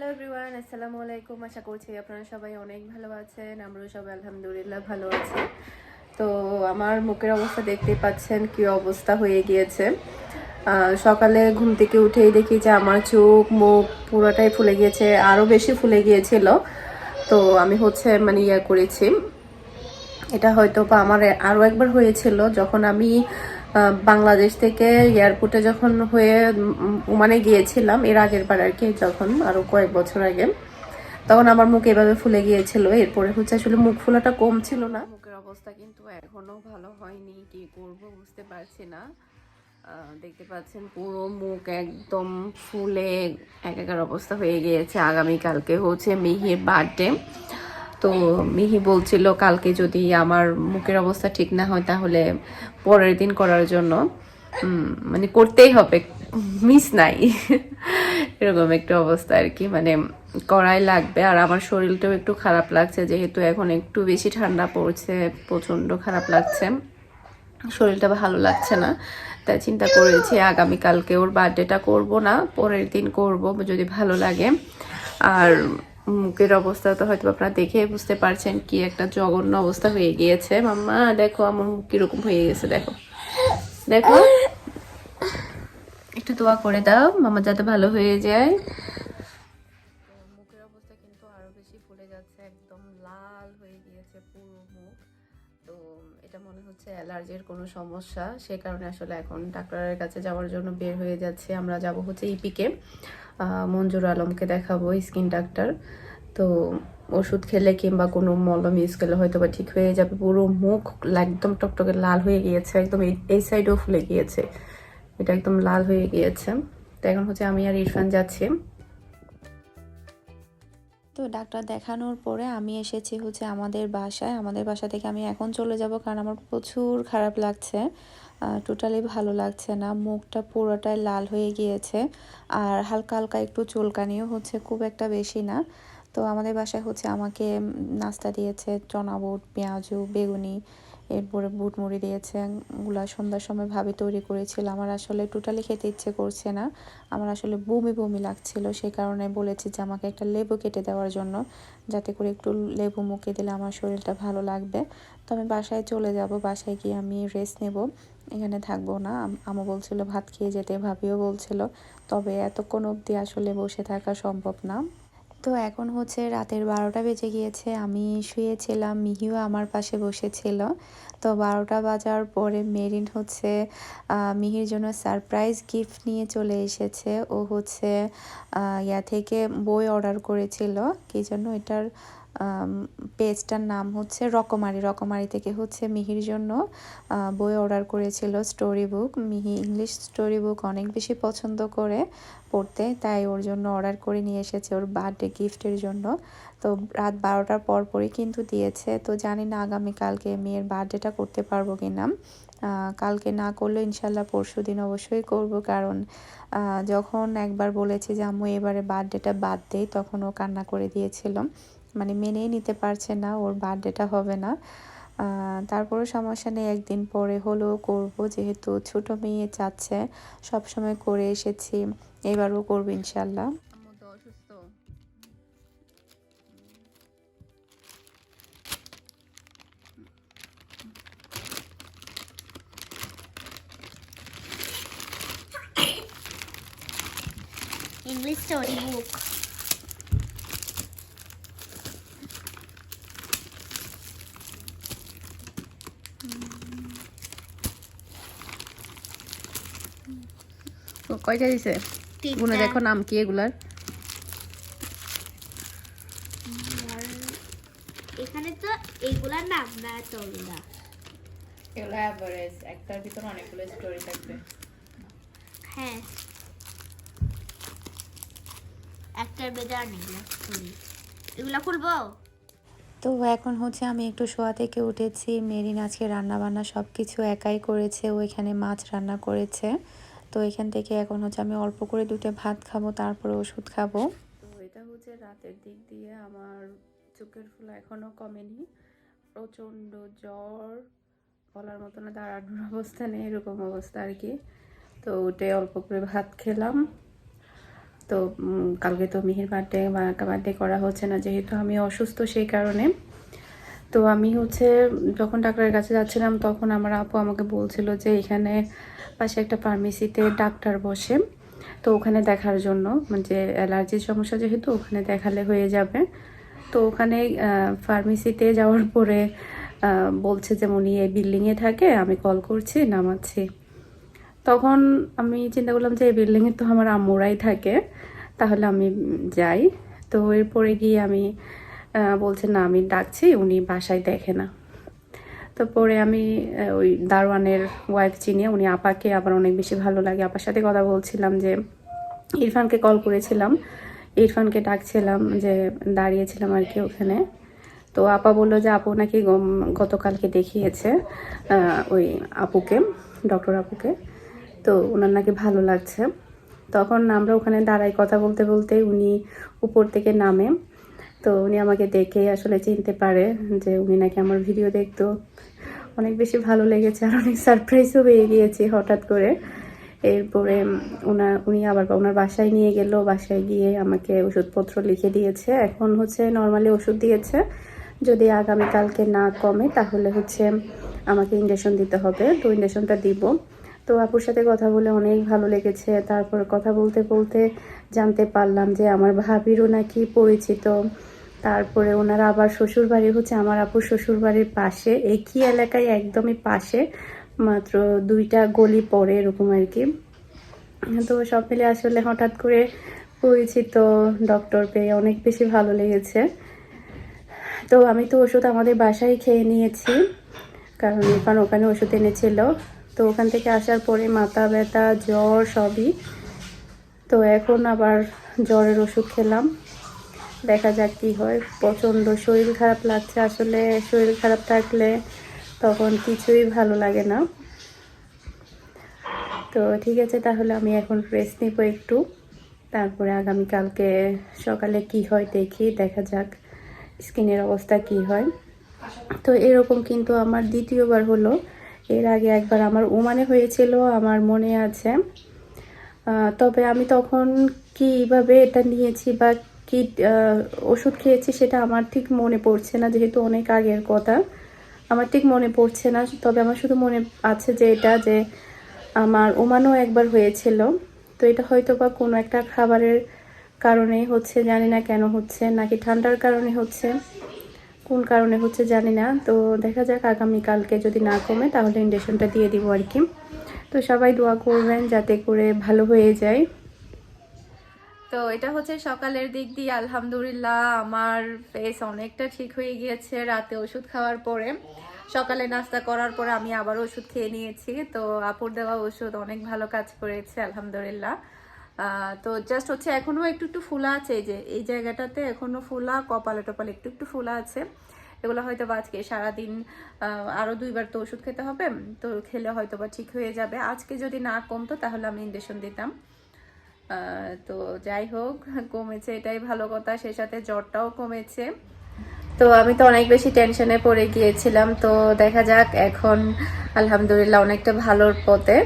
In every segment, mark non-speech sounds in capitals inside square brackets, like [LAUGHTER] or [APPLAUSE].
Hello everyone আসসালামু আলাইকুম আশা করছি আপনারা সবাই অনেক ভালো আছেন আমরাও সবাই আলহামদুলিল্লাহ ভালো আছি তো আমার মুখের অবস্থা দেখতেই পাচ্ছেন কি অবস্থা হয়ে গিয়েছে সকালে ঘুম থেকে উঠেই দেখি যে আমার চোখ, মুখ পুরোটাই ফুলে গিয়েছে আরও বেশি ফুলে গিয়েছিল। তো আমি হচ্ছে মানে ইয়ে করেছি। এটা হয়তো বা আমার আরও একবার হয়েছিল, যখন আমি বাংলাদেশ থেকে এয়ারপোর্টে যখন হয়ে ওমানে গিয়েছিলাম, এর আগের বার আর কি, যখন আরও কয়েক বছর আগে, তখন আমার মুখ এভাবে ফুলে গিয়েছিল। এরপরে হচ্ছে আসলে মুখ ফোলাটা কম ছিল না। মুখের অবস্থা কিন্তু এখনও ভালো হয়নি, কি করব বুঝতে পারছি না। দেখতে পাচ্ছেন পুরো মুখ একদম ফুলে এক একাকার অবস্থা হয়ে গিয়েছে। আগামীকালকে হচ্ছে মিহির বার্থডে তো মিহি বলছিল, কালকে যদি আমার মুখের অবস্থা ঠিক না হয় তাহলে পরের দিন করার জন্য। মানে করতেই হবে, মিস নাই। এরকম একটা অবস্থা আর কি মানে করাই লাগবে। আর আমার শরীরটাও একটু খারাপ লাগছে, যেহেতু এখন একটু বেশি ঠান্ডা পড়ছে প্রচণ্ড খারাপ লাগছে। শরীরটা ভালো লাগছে না, তাই চিন্তা করেছি আগামীকালকে ওর বার্থডেটা করব না, পরের দিন করব, যদি ভালো লাগে। আর মুখের অবস্থা তো হয়তো আপনারা দেখে বুঝতে পারছেন কি একটা জঘন্য অবস্থা হয়ে গিয়েছে। মাম্মা, দেখো, আমার মুখ কীরকম হয়ে গেছে, দেখো। দেখো। একটু দোয়া করে দাও মামা যাতে ভালো হয়ে যায়। অ্যালার্জির কোনো সমস্যা, সে কারণে আসলে এখন ডাক্তারের কাছে যাওয়ার জন্য বের হয়ে যাচ্ছে। আমরা যাব হচ্ছে ইপিকে মঞ্জুর আলমকে দেখাবো, স্কিন ডাক্তার। তো ওষুধ খেলে কিংবা কোনো মলম ইউজ করলে হয়তো বা ঠিক হয়ে যাবে। পুরো মুখ একদম টকটকে লাল হয়ে গিয়েছে, একদম এই সাইডেও ফুলে গিয়েছে। এটা একদম লাল হয়ে গিয়েছে। তো এখন হচ্ছে আমি আর ইরফান যাচ্ছি। তো ডাক্তার দেখানোর পরে আমি এসেছি হচ্ছে আমাদের বাসায়। আমাদের বাসা থেকে আমি এখন চলে যাব কারণ আমার প্রচুর খারাপ লাগছে। টোটালি ভালো লাগছে না। মুখটা পুরোটাই লাল হয়ে গিয়েছে আর হালকা হালকা একটু চুলকানিও হচ্ছে খুব একটা বেশি না। তো আমাদের বাসায় হচ্ছে আমাকে নাস্তা দিয়েছে, চনাবুট, পেঁয়াজু, বেগুনি এরপরে বুট মুড়ি দিয়েছে গুলা সন্ধ্যার সময় ভাবে তৈরি করেছিল। আমার আসলে টোটালি খেতে ইচ্ছে করছে না। আমার আসলে বমি বমি লাগছিল, সেই কারণে বলেছি যে আমাকে একটা লেবু কেটে দেওয়ার জন্য, যাতে করে একটু লেবু মুখে দিলে আমার শরীরটা ভালো লাগবে। তো আমি বাসায় চলে যাব, বাসায় গিয়ে আমি রেস্ট নেব। এখানে থাকব না। আমা বলছিল, ভাত খেয়ে যেতে। ভাবিও বলছিল, তবে এতক্ষণ অবধি আসলে বসে থাকা সম্ভব না। তো এখন হচ্ছে রাতের বারোটা বেজে গিয়েছে। আমি শুয়েছিলাম, মিহিও আমার পাশে বসেছিল। তো বারোটা বাজার পরে মেরিন হচ্ছে মিহির জন্য সারপ্রাইজ গিফট নিয়ে চলে এসেছে। ও হচ্ছে ইয়া থেকে বই অর্ডার করেছিল। কি জন্য এটার পেজটার নাম হচ্ছে রকমারি। রকমারি থেকে হচ্ছে মিহির জন্য বই অর্ডার করেছিল স্টোরি বুক মিহি ইংলিশ স্টোরি বুক অনেক বেশি পছন্দ করে পড়তে, তাই ওর জন্য অর্ডার করে নিয়ে এসেছে ওর বার্থডে গিফটের জন্য। তো রাত বারোটার পর পরই কিন্তু দিয়েছে। তো জানি না আগামীকালকে মেয়ের বার্থডেটা করতে পারব কি না। কালকে না করলে ইনশাল্লাহ পরশু দিন অবশ্যই করব। কারণ যখন একবার বলেছি যে আম্মু এবারে বার্থডেটা বাদ দেই তখন ও কান্না করে দিয়েছিল। মানে মেনেই নিতে পারছে না ওর বার্থডেটা হবে না। আহ, তারপরেও সমস্যা নেই একদিন পরে হলেও করব। যেহেতু ছোট মেয়ে চাচ্ছে সবসময় করে এসেছি এবারও করব ইনশাল্লাহ English storybook. কয়টা দিছে? গুনে দেখো নাম কি এগুলার। এখানে তো এইগুলার নাম না তোগুলা এগুলো। অ্যাভারেজ একটার ভিতর অনেকগুলো স্টোরি থাকবে। হ্যাঁ। একটার বেদে অনেকগুলা story। এগুলা খুলবো? তো এখন হচ্ছে আমি একটু শোয়া থেকে উঠেছি। মেরিন আজকে রান্না বান্না সব কিছু একাই করেছে ও এখানে মাছ রান্না করেছে। তো এখান থেকে এখন হচ্ছে আমি অল্প করে দুটো ভাত খাব, তারপরে ওষুধ খাব। তো এটা হচ্ছে রাতের দিক দিয়ে আমার চোখের ফুলা এখনও কমেনি। প্রচণ্ড জ্বর, বলার মতো না দাঁড়ানোর [LAUGHS] অবস্থা নেই, এরকম অবস্থা আর কি। তো উঠে অল্প করে ভাত খেলাম। তো কালকে তো মিহির বার্থডে বার্থডে করা হচ্ছে না, যেহেতু আমি অসুস্থ সেই কারণে। তো আমি হচ্ছে যখন ডাক্তারের কাছে যাচ্ছিলাম, তখন আমার আপু আমাকে বলছিল যে এখানে পাশে একটা ফার্মেসিতে ডাক্তার বসে। তো ওখানে দেখার জন্য মানে যে অ্যালার্জির সমস্যা যেহেতু, ওখানে দেখালে হয়ে যাবে। তো ওখানে ফার্মেসিতে যাওয়ার পরে বলছে যে উনি এই বিল্ডিংয়ে থাকে, আমি কল করছি, নামাচ্ছি। তখন আমি চিন্তা করলাম যে এই বিল্ডিংয়ে তো আমার আম্মুরাই থাকে, তাহলে আমি যাই। তো এরপরে গিয়ে আমি বলছে, না, আমি ডাকছি, উনি বাসায় দেখে না। তো পরে আমি ওই দারোয়ানের ওয়াইফ চিনি উনি আপাকে আবার অনেক বেশি ভালো লাগে। আপার সাথে কথা বলছিলাম যে, ইরফানকে কল করেছিলাম। ইরফানকে ডাকছিলাম যে, দাঁড়িয়েছিলাম আর কি ওখানে। তো আপা বলল যে, আপু নাকি গতকালকে দেখিয়েছে ওই আপুকে ডক্টর আপুকে। তো ওনার নাকি ভালো লাগছে। তখন আমরা ওখানে দাঁড়াই কথা বলতে বলতে উনি উপর থেকে নামে। তো উনি আমাকে দেখে আসলে চিনতে পারে যে উনি নাকি আমার ভিডিও দেখতো। অনেক বেশি ভালো লেগেছে আর অনেক সারপ্রাইজও হয়ে গিয়েছি হঠাৎ করে। এরপরে ওনার উনি আবার ওনার বাসায় নিয়ে গেল, বাসায় গিয়ে আমাকে ওষুধপত্র লিখে দিয়েছে। এখন হচ্ছে নর্মালি ওষুধ দিয়েছে। যদি আগামীকালকে না কমে তাহলে হচ্ছে আমাকে ইঞ্জেকশন দিতে হবে। তো ইঞ্জেকশনটা দিব। তো আপুর সাথে কথা বলে অনেক ভালো লেগেছে। তারপর কথা বলতে বলতে জানতে পারলাম যে আমার ভাবিরও নাকি পরিচিত। তারপরে ওনারা আবার শ্বশুর বাড়ি হচ্ছে আমার আপুর শ্বশুর বাড়ির পাশে। একই এলাকায় একদমই পাশে, মাত্র দুইটা গলি পরে এরকম আর কি। তো সব মিলে আসলে হঠাৎ করে পরিচিত ডক্টর পেয়ে অনেক বেশি ভালো লেগেছে। তো আমি তো ওষুধ আমাদের বাসায় খেয়ে নিয়েছি, কারণ ইরফান ওখানে ওষুধ এনেছিল। তো ওখান থেকে আসার পরে মাথা ব্যথা, জ্বর সবই। তো এখন আবার জ্বরের ওষুধ খেলাম। দেখা যাক কি হয়। প্রচণ্ড শরীর খারাপ লাগছে। আসলে শরীর খারাপ থাকলে তখন কিছুই ভালো লাগে না। তো ঠিক আছে, তাহলে আমি এখন রেস্ট নিব একটু। তারপরে আগামীকালকে সকালে কি হয় দেখি, দেখা যাক স্কিনের অবস্থা কি হয়। তো এরকম কিন্তু আমার দ্বিতীয়বার হলো। এর আগে একবার আমার ওমানে হয়েছিল, আমার মনে আছে। তবে আমি তখন কীভাবে এটা নিয়েছি বা কি ওষুধ খেয়েছি সেটা আমার ঠিক মনে পড়ছে না, যেহেতু অনেক আগের কথা। আমার ঠিক মনে পড়ছে না, তবে আমার শুধু মনে আছে যে এটা যে আমার ওমানও একবার হয়েছিল। তো এটা হয়তো বা কোনো একটা খাবারের কারণে হচ্ছে, জানি না কেন হচ্ছে, নাকি ঠান্ডার কারণে হচ্ছে, কোন কারণে হচ্ছে জানি না। তো দেখা যাক আগামীকালকে যদি না কমে, তাহলে ইঞ্জেকশনটা দিয়ে দিব আর কি। তো সবাই দোয়া করবেন যাতে করে ভালো হয়ে যায়। তো এটা হচ্ছে সকালের দিক দিয়ে আলহামদুলিল্লাহ আমার ফেস অনেকটা ঠিক হয়ে গিয়েছে রাতে ওষুধ খাওয়ার পরে। সকালে নাস্তা করার পরে আমি আবার ওষুধ খেয়ে নিয়েছি। তো আপুর দেওয়া ওষুধ অনেক ভালো কাজ করেছে, আলহামদুলিল্লাহ। তো জাস্ট হচ্ছে এখনও একটু একটু ফুলা আছে, এই যে, এই জায়গাটাতে এখনও ফুলা, কপালে টপালে একটু একটু ফুলা আছে। এগুলো হয়তো বা আজকে সারাদিন আরও দুইবার তো ওষুধ খেতে হবে, তো খেলে হয়তো বা ঠিক হয়ে যাবে। আজকে যদি না কমতো তাহলে আমি ইঞ্জেকশন দিতাম। তো যাই হোক, কমেছে এটাই ভালো কথা, সেই সাথে জ্বরটাও কমেছে। তো আমি তো অনেক বেশি টেনশনে পড়ে গিয়েছিলাম, তো দেখা যাক এখন আলহামদুলিল্লাহ অনেকটা ভালোর পথে।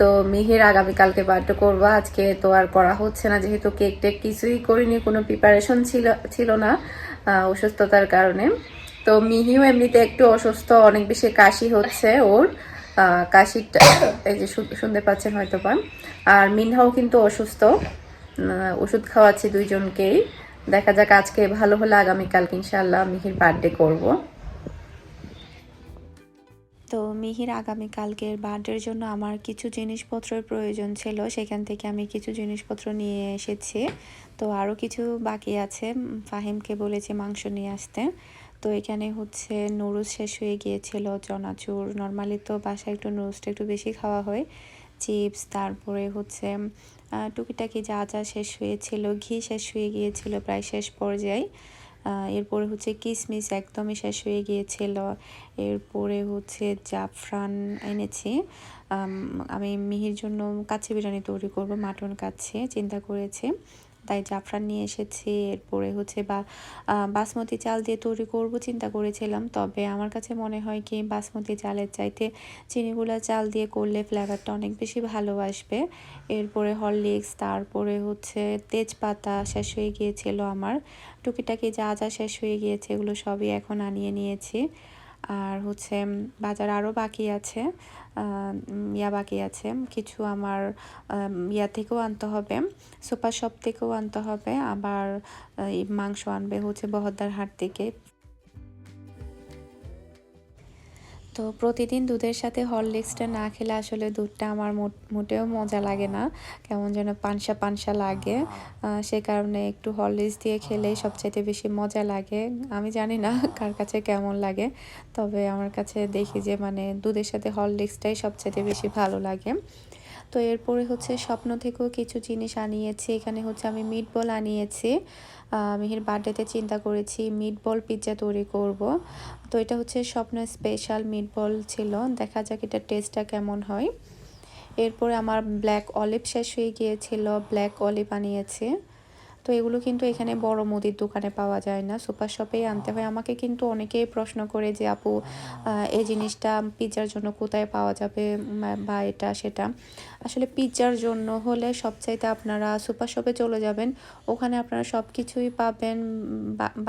তো মিহির আগামীকালকে বার্থডে করব, আজকে তো আর করা হচ্ছে না, যেহেতু কেক টেক কিছুই করিনি, কোনো প্রিপারেশন ছিল ছিল না অসুস্থতার কারণে। তো মিহিও এমনিতে একটু অসুস্থ, অনেক বেশি কাশি হচ্ছে ওর। কাশিটা এই যে শুনতে পাচ্ছেন হয়তো বা। আর মিনহাও কিন্তু অসুস্থ। ওষুধ খাওয়াচ্ছি দুইজনকেই। দেখা যাক আজকে ভালো হলে আগামীকালকে ইনশাল্লাহ মিহির বার্থডে করব। তো মিহির আগামীকালকের বার্থডের জন্য আমার কিছু জিনিসপত্রের প্রয়োজন ছিল। সেখান থেকে আমি কিছু জিনিসপত্র নিয়ে এসেছি। তো আরও কিছু বাকি আছে। ফাহিমকে বলেছি মাংস নিয়ে আসতে। তো এখানে হচ্ছে নুডলস শেষ হয়ে গিয়েছিল, চনাচুর। নর্মালি তো বাসায় একটু নুডলসটা একটু বেশি খাওয়া হয়। চিপস তারপরে হচ্ছে টুকিটাকি যা যা শেষ হয়েছিল, ঘি শেষ হয়ে গিয়েছিল প্রায় শেষ পর্যায়ে। এরপরে হচ্ছে কিশমিশ একদমই শেষ হয়ে গিয়েছিল। এরপরে হচ্ছে জাফরান এনেছি। আমি মিহির জন্য কাচ্চি বিরিয়ানি তৈরি করব, মাটন কাচ্চি, চিন্তা করেছি। তাই জাফরান নিয়ে এসেছি, এরপরে হচ্ছে বা বাসমতি চাল দিয়ে তৈরি করব চিন্তা করেছিলাম। তবে আমার কাছে মনে হয় কি, বাসমতি চালের চাইতে চিনিগুলা চাল দিয়ে করলে ফ্লেভারটা অনেক বেশি ভালো আসবে। এরপরে হরলিক্স, তারপরে হচ্ছে তেজপাতা শেষ হয়ে গিয়েছিল আমার। টুকিটাকি যা যা শেষ হয়ে গিয়েছে এগুলো সবই এখন আনিয়ে নিয়েছি। আর হচ্ছে বাজার আরও বাকি আছে ইয়া বাকি আছে। কিছু আমার ইয়া থেকেও আনতে হবে, সুপার শপ থেকেও আনতে হবে। আবার মাংস আনবে হচ্ছে বহদ্দার হাট থেকে। তো প্রতিদিন দুধের সাথে হরলিক্সটা না খেলে আসলে দুধটা আমার মোট- মোটেও মজা লাগে না। কেমন যেন পানসা পানসা লাগে। সে কারণে একটু হরলিক্স দিয়ে খেলে সবচাইতে বেশি মজা লাগে। আমি জানি না [LAUGHS] কার কাছে কেমন লাগে। তবে আমার কাছে দেখি যে মানে দুধের সাথে হরলিক্সটাই সবচাইতে বেশি ভালো লাগে। তো এরপরে হচ্ছে স্বপ্ন থেকেও কিছু জিনিস আনিয়েছি। এখানে হচ্ছে আমি মিট বল আনিয়েছি মিহির বার্থডেতে চিন্তা করেছি মিট বল পিৎজা তৈরি করব। তো এটা হচ্ছে স্বপ্ন স্পেশাল মিট বল ছিল। দেখা যাক এটা টেস্টটা কেমন হয়। এরপরে আমার ব্ল্যাক অলিভ শেষ হয়ে গিয়েছিল। ব্ল্যাক অলিভ আনিয়েছি। তো এগুলো কিন্তু এখানে বড় মুদির দোকানে পাওয়া যায় না। সুপার শপেই আনতে হয়। আমাকে কিন্তু অনেকেই প্রশ্ন করে যে, আপু এই জিনিসটা পিৎজার জন্য কোথায় পাওয়া যাবে? বা এটা, সেটা? আসলে পিৎজার জন্য হলে সবচাইতে আপনারা সুপার শপে চলে যাবেন। ওখানে আপনারা সব কিছুই পাবেন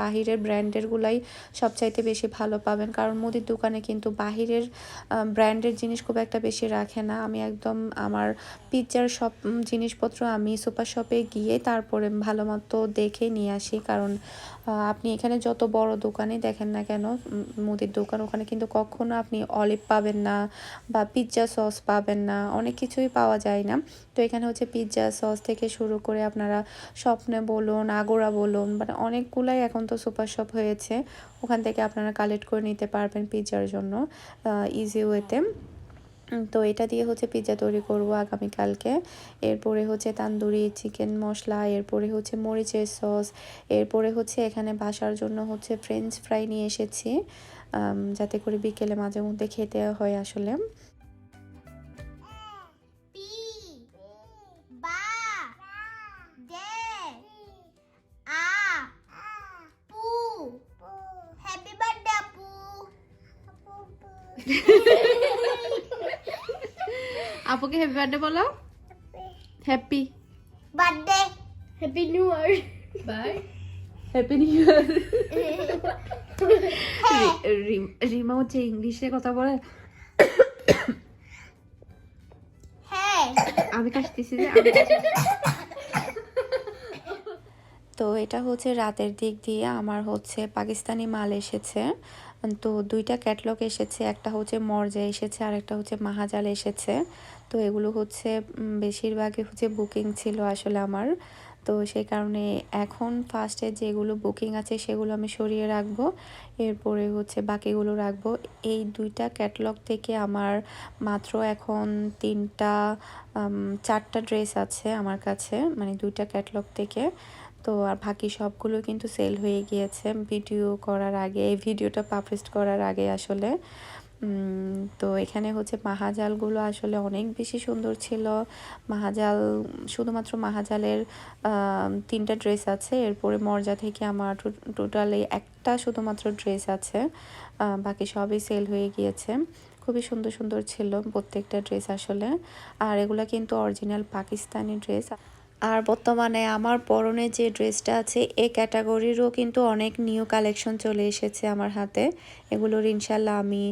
বাহিরের ব্র্যান্ডেরগুলাই সবচাইতে বেশি ভালো পাবেন। কারণ মুদির দোকানে কিন্তু বাহিরের ব্র্যান্ডের জিনিস খুব একটা বেশি রাখে না। আমি একদম আমার পিৎজার সব জিনিসপত্র আমি সুপার শপে গিয়ে তারপরে ভালো মতো দেখে নিয়ে আসি। কারণ আপনি এখানে যত বড় দোকানে দেখেন না কেন মুদির দোকান, ওখানে কিন্তু কখনো আপনি অলিভ পাবেন না বা পিৎজা সস পাবেন না, অনেক কিছুই পাওয়া যায় না। তো এখানে হচ্ছে পিৎজা সস থেকে শুরু করে আপনারা স্বপ্নে বলুন, আগোড়া বলুন মানে অনেকগুলাই এখন তো সুপার শপ হয়েছে। ওখান থেকে আপনারা কালেক্ট করে নিতে পারবেন পিৎজার জন্য ইজি ওয়েতে তো এটা দিয়ে হচ্ছে পিৎজা তৈরি করব আগামীকালকে। এরপরে হচ্ছে তান্দুরি চিকেন মশলা, এরপরে হচ্ছে মরিচের সস এরপরে হচ্ছে এখানে বাসার জন্য হচ্ছে ফ্রেঞ্চ ফ্রাই নিয়ে এসেছি যাতে করে বিকেলে মাঝে মধ্যে খেতে হয় আসলে। আপুকে হ্যাপি বার্থডে বলো happy birthday happy new year bye happy new year Rima হচ্ছে ইংলিশে কথা বলে। আমি কাশতেছি যে তো এটা হচ্ছে রাতের দিক দিয়ে আমার হচ্ছে পাকিস্তানি মাল এসেছে। তো দুইটা ক্যাটলগ এসেছে, একটা হচ্ছে মর্জা এসেছে আর একটা হচ্ছে মাহাজাল এসেছে। তো এগুলো হচ্ছে বেশিরভাগই হচ্ছে বুকিং ছিল আসলে আমার। তো সেই কারণে এখন ফার্স্টে যেগুলো বুকিং আছে সেগুলো আমি সরিয়ে রাখব। এরপরে হচ্ছে বাকিগুলো রাখব। এই দুইটা ক্যাটলগ থেকে আমার মাত্র এখন তিনটা চারটা ড্রেস আছে আমার কাছে মানে দুইটা ক্যাটলগ থেকে। তো আর বাকি সবগুলো কিন্তু সেল হয়ে গিয়েছে। ভিডিও করার আগে, এই ভিডিওটা পাবলিশ করার আগে আসলে। তো এখানে হচ্ছে মাহাজালগুলো আসলে অনেক বেশি সুন্দর ছিল। মাহাজাল, শুধুমাত্র মাহাজালের তিনটা ড্রেস আছে। এরপরে মর্যা থেকে আমার টোটালি একটা শুধুমাত্র ড্রেস আছে। বাকি সবই সেল হয়ে গিয়েছে। খুবই সুন্দর সুন্দর ছিল প্রত্যেকটা ড্রেস আসলে। আর এগুলা কিন্তু অরিজিনাল পাকিস্তানি ড্রেস আর বর্তমানে আমার পরনে যে ড্রেসটা আছে, এ ক্যাটাগরিরও কিন্তু অনেক নিউ কালেকশন চলে এসেছে আমার হাতে। এগুলোর ইনশাল্লাহ আমি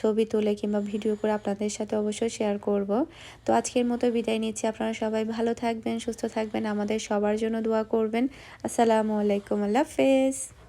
ছবি তুলে কিংবা ভিডিও করে আপনাদের সাথে অবশ্যই শেয়ার করব। তো আজকের মতো বিদায় নিচ্ছি। আপনারা সবাই ভালো থাকবেন, সুস্থ থাকবেন। আমাদের সবার জন্য দোয়া করবেন। আসসালামু আলাইকুম। আল্লাহ হাফেজ।